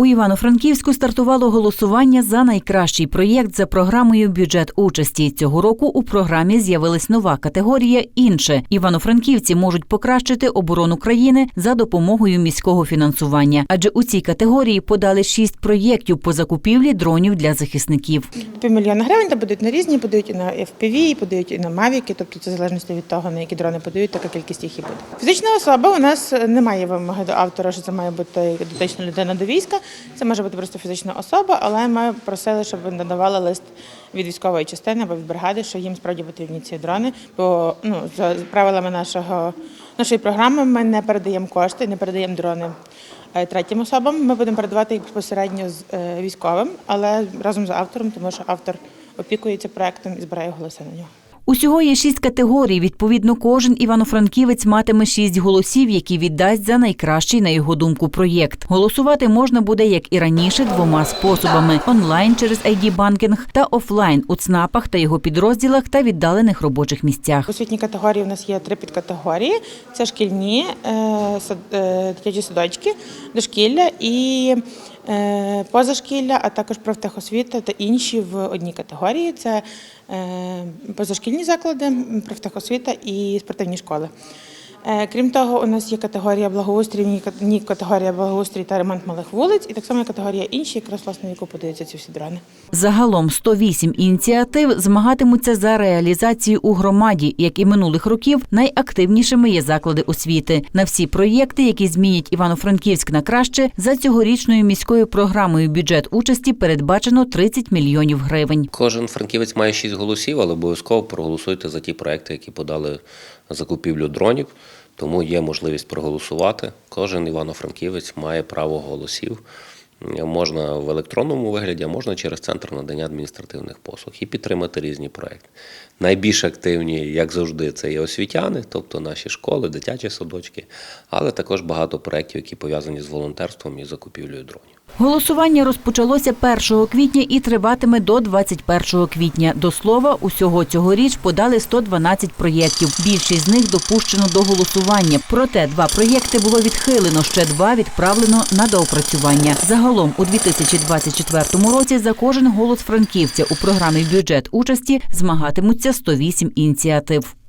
У Івано-Франківську стартувало голосування за найкращий проєкт за програмою бюджет участі. Цього року у програмі з'явилась нова категорія інше. Івано-франківці можуть покращити оборону країни за допомогою міського фінансування. Адже у цій категорії подали шість проєктів по закупівлі дронів для захисників. Півмільйона гривень та подають на різні, подають і на FPV, подають і на Mavic, тобто це залежності від того, на які дрони подають, така кількість їх і буде. Фізична особа у нас немає вимоги до автора, що це має бути дотична людина до війська. Це може бути просто фізична особа, але ми просили, щоб надавали лист від військової частини або від бригади, що їм справді потрібні ці дрони. Бо ну за правилами нашого нашої програми ми не передаємо кошти, не передаємо дрони е, третім особам. Ми будемо передавати їх безпосередньо з е, військовим, але разом з автором, тому що автор опікується проектом і збирає голоси на нього. Усього є шість категорій. Відповідно, кожен івано-франківець матиме шість голосів, які віддасть за найкращий, на його думку, проєкт. Голосувати можна буде, як і раніше, двома способами: онлайн через ID банкінг та офлайн у ЦНАПах та його підрозділах та віддалених робочих місцях. У освітній категорії у нас є три підкатегорії: це шкільні, е, е, дитячі садочки, дошкілля і позашкілля, а також профтехосвіта та інші в одній категорії. Це е, позашкільні заклади, профтехосвіта і спортивні школи. Е, Крім того, у нас є категорія благоустрій, ні категорія благоустрій та ремонт малих вулиць, і так само категорія інші, якраз власне яку подаються ці всі дрони. Загалом 108 ініціатив змагатимуться за реалізацію у громаді, як і минулих років. Найактивнішими є заклади освіти. На всі проєкти, які змінять Івано-Франківськ на краще, за цьогорічною міською програмою бюджет участі передбачено 30 мільйонів гривень. Кожен франківець має шість голосів, але обов'язково проголосуйте за ті проекти, які подали закупівлю дронів. Тому є можливість проголосувати. Кожен івано-франківець має право голосів. Можна в електронному вигляді, а можна через центр надання адміністративних послуг і підтримати різні проекти. Найбільш активні, як завжди, це є освітяни, тобто наші школи, дитячі садочки, але також багато проєктів, які пов'язані з волонтерством і закупівлею дронів. Голосування розпочалося 1 квітня і триватиме до 21 квітня. До слова, усього цьогоріч подали 112 проєктів. Більшість з них допущено до голосування. Проте два проєкти було відхилено, ще два відправлено на доопрацювання. Загалом у 2024 році за кожен голос франківця у програмі бюджет участі змагатимуться 108 ініціатив.